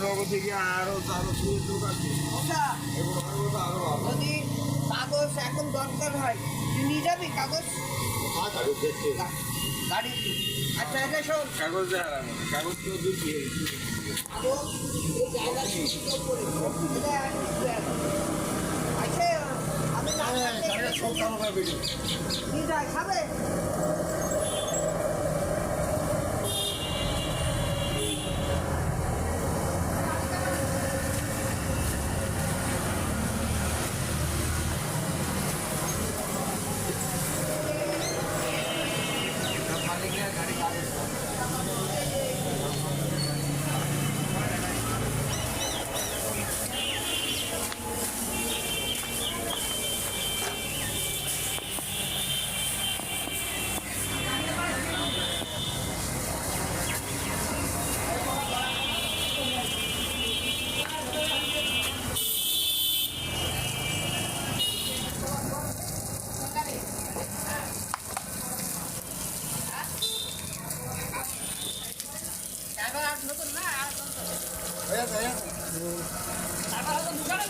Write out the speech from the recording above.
লোক থেকে আরও আরও সুযোগ লোক আছে। কাগজ এখন দরকার হয় তুই নিয়ে যাবি কাগজ কাগজ দেখতে গা- গাড়ি আচ্ছা এটা কাগজ কাগজ তো আমি না খাবে তারপর দোকানে